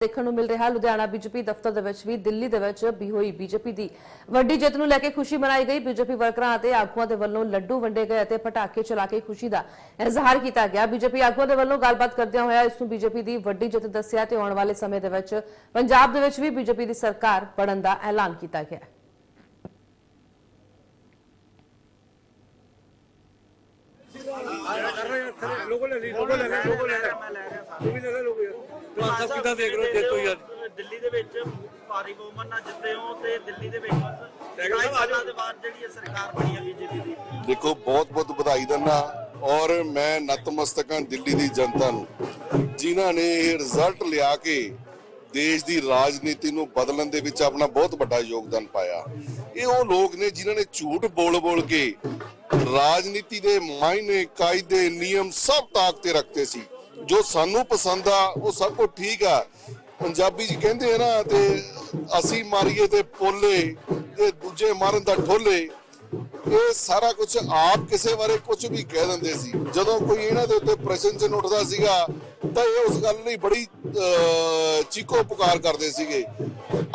ਦੇਖਣ ਨੂੰ ਮਿਲ ਰਿਹਾ ਲੁਧਿਆਣਾ ਬੀਜੇਪੀ ਦਫ਼ਤਰ ਦੇ ਵਿੱਚ ਵੀ, ਦਿੱਲੀ ਦੇ ਵਿੱਚ ਵੀ ਹੋਈ ਬੀਜੇਪੀ ਦੀ ਵੱਡੀ ਜਿੱਤ ਨੂੰ ਲੈ ਕੇ ਖੁਸ਼ੀ ਮਨਾਈ ਗਈ। ਬੀਜੇਪੀ ਵਰਕਰਾਂ ਅਤੇ ਆਗੂਆਂ ਦੇ ਵੱਲੋਂ ਲੱਡੂ ਵੰਡੇ ਗਏ ਅਤੇ ਪਟਾਕੇ ਚਲਾ ਕੇ ਖੁਸ਼ੀ ਦਾ ਇਜ਼ਹਾਰ ਕੀਤਾ ਗਿਆ। ਬੀਜੇਪੀ ਆਗੂਆਂ ਦੇ ਵੱਲੋਂ ਗੱਲਬਾਤ ਕਰਦਿਆਂ ਹੋਇਆ ਇਸ ਨੂੰ ਬੀਜੇਪੀ ਦੀ ਵੱਡੀ ਜਿੱਤ ਦੱਸਿਆ ਤੇ ਆਉਣ ਵਾਲੇ ਸਮੇਂ ਦੇ ਵਿੱਚ ਪੰਜਾਬ ਦੇ ਵਿੱਚ ਵੀ ਬੀਜੇਪੀ ਦੀ ਸਰਕਾਰ ਬਣਨ ਦਾ ਐਲਾਨ ਕੀਤਾ ਗਿਆ। ਹੈ ਲੋਗੋ ਲੈ ਲਈ ਲੋਗੋ ਲੈ ਲੈ ਲੋਗੋ ਲੈ ਲੈ ਤੂੰ ਵੀ ਲੈ ਲੈ ਲੋਗੋ ਯਾਰ ਤੁਹਾਨੂੰ ਸਭ ਕਿਦਾਂ ਦੇਖ ਰਹੇ ਹੋ? ਦੇਖੋ ਯਾਰ ਦਿੱਲੀ ਦੇ ਵਿੱਚ ਭਾਰੀ ਬਹੁਮਤ ਨਾਲ ਜਿੱਤੇ ਹੋ ਤੇ ਦਿੱਲੀ ਦੇ ਵਿੱਚ ਢਾਈ ਸਾਲਾਂ ਦੇ ਬਾਅਦ ਜਿਹੜੀ ਇਹ ਸਰਕਾਰ ਬਣੀ ਹੈ ਬੀਜੇਪੀ ਦੀ। ਦੇਖੋ ਬਹੁਤ ਬਹੁਤ ਵਧਾਈ ਦਿੰਦਾ ਔਰ ਮੈਂ ਨਤਮਸਤਕ ਹਾਂ ਦਿੱਲੀ ਦੀ ਜਨਤਾ ਨੂੰ। ਜਿਨ੍ਹਾਂ ਨੇ ਇਹ ਰਿਜ਼ਲਟ ਲਿਆ ਕੇ ਦੇਸ਼ ਦੀ ਰਾਜਨੀਤੀ ਨੂੰ ਬਦਲਣ ਦੇ ਵਿੱਚ ਆਪਣਾ ਬਹੁਤ ਵੱਡਾ ਯੋਗਦਾਨ ਪਾਇਆ। ਇਹ ਉਹ ਲੋਕ ਨੇ ਜਿਨ੍ਹਾਂ ਨੇ ਝੂਠ ਬੋਲ-ਬੋਲ ਕੇ ਰਾਜਨੀਤੀ ਦੇ ਮਾਇਨੇ ਕਾਇਦੇ ਨਿਯਮ ਸਭ ਤਾਕ ਤੇ ਰੱਖਦੇ ਸੀ। ਜੋ ਸਾਨੂੰ ਪਸੰਦ ਆ, ਉਹ ਸਭ ਕੁਝ ਠੀਕ ਆ। ਪੰਜਾਬੀ ਜੀ ਕਹਿੰਦੇ ਆ ਨਾ ਤੇ ਅਸੀਂ ਮਾਰੀਏ ਤੇ ਪੋਲੇ ਤੇ ਦੂਜੇ ਮਾਰਨ ਦਾ ਠੋਲੇ। ਇਹ ਸਾਰਾ ਕੁਝ ਆਪ ਕਿਸੇ ਬਾਰੇ ਕੁਝ ਵੀ ਕਹਿ ਦਿੰਦੇ ਸੀ। ਜਦੋਂ ਕੋਈ ਇਹਨਾਂ ਦੇ ਉੱਤੇ ਪ੍ਰਸ਼ਨ ਚਿੰਨ੍ਹ ਉੱਠਦਾ ਸੀਗਾ, ਤਾਂ ਇਹ ਉਸ ਗੱਲ ਲਈ ਬੜੀ ਚੀਕੋ ਪੁਕਾਰ ਕਰਦੇ ਸੀਗੇ।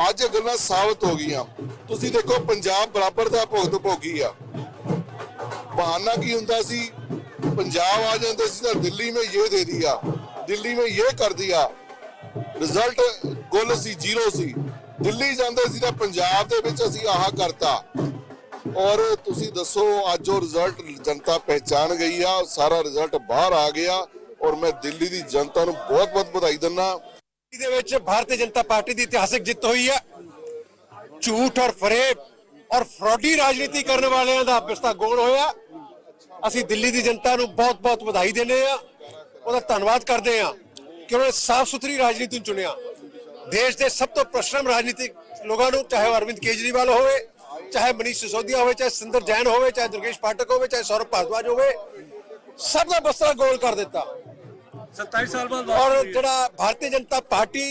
ਅੱਜ ਇਹ ਗੱਲਾਂ ਸਾਬਤ ਹੋ ਗਈਆਂ। ਤੁਸੀਂ ਦੇਖੋ, ਪੰਜਾਬ ਬਰਾਬਰ ਦਾ ਭੁਗਤ ਭੋਗੀ ਆ। ਬਹਾਨਾ ਕੀ ਹੁੰਦਾ ਸੀ? ਪੰਜਾਬ ਆ ਜਾਂਦੇ ਸੀ ਤਾਂ ਦਿੱਲੀ में ये दे दिया ਦਿੱਲੀ में ये कर दिया ਰਿਜ਼ਲਟ ਗੁੱਲ ਸੀ ਜ਼ੀਰੋ ਸੀ ਦਿੱਲੀ ਜਾਂਦੇ ਸੀ ਤਾਂ ਪੰਜਾਬ ਦੇ ਵਿੱਚ ਅਸੀਂ ਆਹ ਕਰਤਾ ਔਰ ਤੁਸੀਂ ਦੱਸੋ ਅੱਜ ਉਹ ਰਿਜ਼ਲਟ ਜਨਤਾ ਪਹਿਚਾਨ ਗਈ ਆ ਸਾਰਾ ਰਿਜ਼ਲਟ ਬਾਹਰ ਆ ਗਿਆ ਔਰ ਮੈਂ ਦਿੱਲੀ ਦੀ ਜਨਤਾ ਨੂੰ ਬਹੁਤ ਬਹੁਤ ਵਧਾਈ ਦਿੰਦਾ ਦੇ ਵਿੱਚ ਭਾਰਤੀ ਜਨਤਾ ਪਾਰਟੀ ਦੀ ਇਤਿਹਾਸਕ ਜਿੱਤ ਹੋਈ ਹੈ ਝੂਠ ਔਰ ਫਰੇਬ ਔਰ ਫਰਾਡੀ ਰਾਜਨੀਤੀ ਕਰਨ ਵਾਲਿਆਂ ਦਾ ਪਿਸਤਾ ਗੋਲ ਹੋਇਆ ਅਸੀਂ ਦਿੱਲੀ ਦੀ ਜਨਤਾ ਨੂੰ ਬਹੁਤ-ਬਹੁਤ ਵਧਾਈ ਦਿੰਦੇ ਆ ਉਹਦਾ ਧੰਨਵਾਦ ਕਰਦੇ ਆ ਕਿ ਉਹਨੇ ਸਾਫ਼ ਸੁਥਰੀ ਰਾਜਨੀਤੀ ਨੂੰ ਚੁਣਿਆ। ਦੇਸ਼ ਦੇ ਸਭ ਤੋਂ ਪ੍ਰਸ਼ਨਮ ਰਾਜਨੀਤਿਕ ਲੋਕਾਂ ਨੂੰ ਚਾਹੇ ਉਹ ਅਰਵਿੰਦ ਕੇਜਰੀਵਾਲ ਹੋਵੇ ਚਾਹੇ ਮਨੀਸ਼ ਸਿਸੋਦੀਆ ਹੋਵੇ ਚਾਹੇ ਸਿੰਦਰ ਜੈਨ ਹੋਵੇ ਚਾਹੇ ਦੁਰਗੇਸ਼ ਪਾਠਕ ਹੋਵੇ ਚਾਹੇ ਸੌਰਵ ਭਾਰਦਵਾਜ ਹੋਵੇ ਸਭ ਦਾ ਬਸਤਰਾ ਗੋਲ ਕਰ ਦਿੱਤਾ। 27 ਸਾਲ ਬਾਅਦ ਔਰ ਜਿਹੜਾ ਭਾਰਤੀ ਜਨਤਾ ਪਾਰਟੀ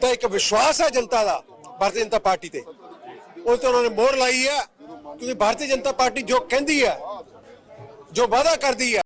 ਦਾ ਇੱਕ ਵਿਸ਼ਵਾਸ ਹੈ ਜਨਤਾ ਦਾ ਭਾਰਤੀ ਜਨਤਾ ਪਾਰਟੀ ਤੇ ਉਹ ਤੇ ਉਹਨਾਂ ਨੇ ਮੋਹਰ ਲਾਈ ਹੈ। ਕਿਉਂਕਿ ਭਾਰਤੀ ਜਨਤਾ ਪਾਰਟੀ ਜੋ ਕਹਿੰਦੀ ਹੈ ਜੋ ਵਾਅਦਾ ਕਰਦੀ ਹੈ